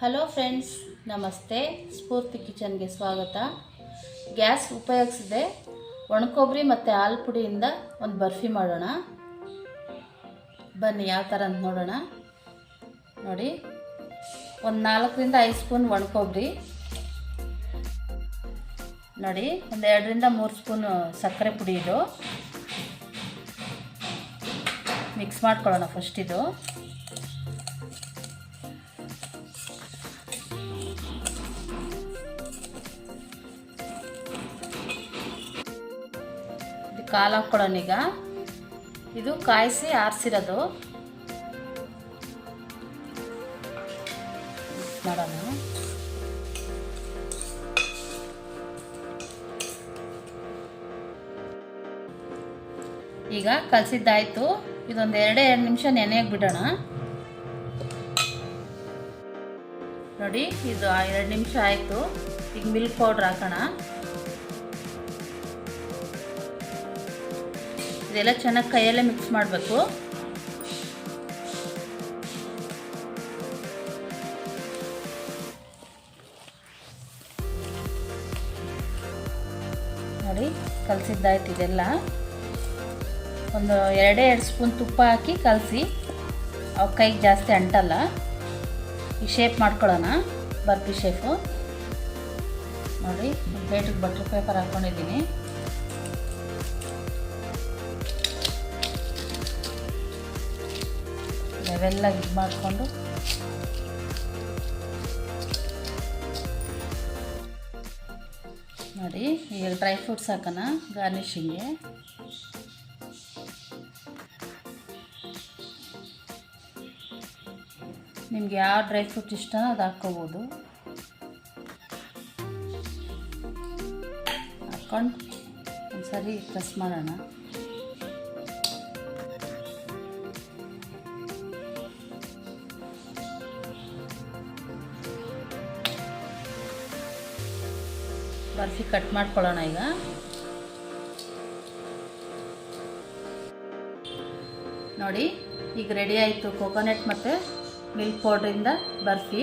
Hello friends, ನಮಸ್ತೆ. ಸ್ಫೂರ್ತಿ ಕಿಚನ್ಗೆ ಸ್ವಾಗತ. Gas ಉಪಯೋಗಿಸಿದೆ ಒಣಕೊಬ್ಬರಿ ಮತ್ತು ಹಾಲು ಪುಡಿಯಿಂದ ಒಂದು ಬರ್ಫಿ ಮಾಡೋಣ. ಬನ್ನಿ ಯಾವ ಥರ ಅಂತ ನೋಡೋಣ. ನೋಡಿ, ಒಂದು ನಾಲ್ಕರಿಂದ ಐದು ಸ್ಪೂನ್ ಒಣಕೊಬ್ಬರಿ. ನೋಡಿ, ಒಂದು ಎರಡರಿಂದ ಮೂರು ಸ್ಪೂನು ಸಕ್ಕರೆ ಪುಡಿ ಇದು. ಮಿಕ್ಸ್ ಮಾಡ್ಕೊಳ್ಳೋಣ ಫಸ್ಟ್ ಇದು. ಇದು ಕಾಲು ಹಾಕ್ಕೊಳ್ಳೋಣೀಗ ಇದು ಕಾಯಿಸಿ ಆರಿಸಿರೋದು. ಮಾಡೋಣ. ಈಗ ಕಲಸಿದ್ದಾಯ್ತು. ಇದೊಂದು ಎರಡೇ, ಎರಡು ನಿಮಿಷ ನೆನೆಯಾಗಿ ಬಿಡೋಣ. ನೋಡಿ, ಇದು ಎರಡು ನಿಮಿಷ ಆಯಿತು. ಈಗ ಮಿಲ್ಕ್ ಪೌಡ್ರ್ ಹಾಕೋಣ. ಇದೆಲ್ಲ ಚೆನ್ನಾಗಿ ಕೈಯಲ್ಲೇ ಮಿಕ್ಸ್ ಮಾಡಬೇಕು. ನೋಡಿ, ಕಲಸಿದ್ದಾಯ್ತು ಇದೆಲ್ಲ. ಒಂದು ಎರಡೇ ಎರಡು ಸ್ಪೂನ್ ತುಪ್ಪ ಹಾಕಿ ಕಲಸಿ. ಅವು ಕೈಗೆ ಜಾಸ್ತಿ ಅಂಟಲ್ಲ. ಈ ಶೇಪ್ ಮಾಡ್ಕೊಳ್ಳೋಣ, ಬರ್ಫಿ ಶೇಪು ನೋಡಿ ಪ್ಲೇಟಿಗೆ ಬಟ್ರ್ ಪೇಪರ್ ಹಾಕ್ಕೊಂಡಿದ್ದೀನಿ ಲೆವೆಲ್ಲ ಇದು ಮಾಡಿಕೊಂಡು. ನೋಡಿ, ಈಗ ಡ್ರೈ ಫ್ರೂಟ್ಸ್ ಹಾಕೋಣ ಗಾರ್ನಿಷಿಂಗ್ಗೆ ನಿಮ್ಗೆ ಯಾವ ಡ್ರೈ ಫ್ರೂಟ್ ಇಷ್ಟನೋ ಅದು ಹಾಕ್ಕೋಬೋದು. ಹಾಕ್ಕೊಂಡು ಒಂದ್ಸರಿ ಪ್ರೆಸ್ ಮಾಡೋಣ. ಬರ್ಫಿ ಕಟ್ ಮಾಡ್ಕೊಳ್ಳೋಣ ಈಗ. ನೋಡಿ ಈಗ ರೆಡಿ ಆಯಿತು ಕೊಕೊನೆಟ್ ಮತ್ತು ಮಿಲ್ಕ್ ಪೌಡ್ರಿಂದ ಬರ್ಫಿ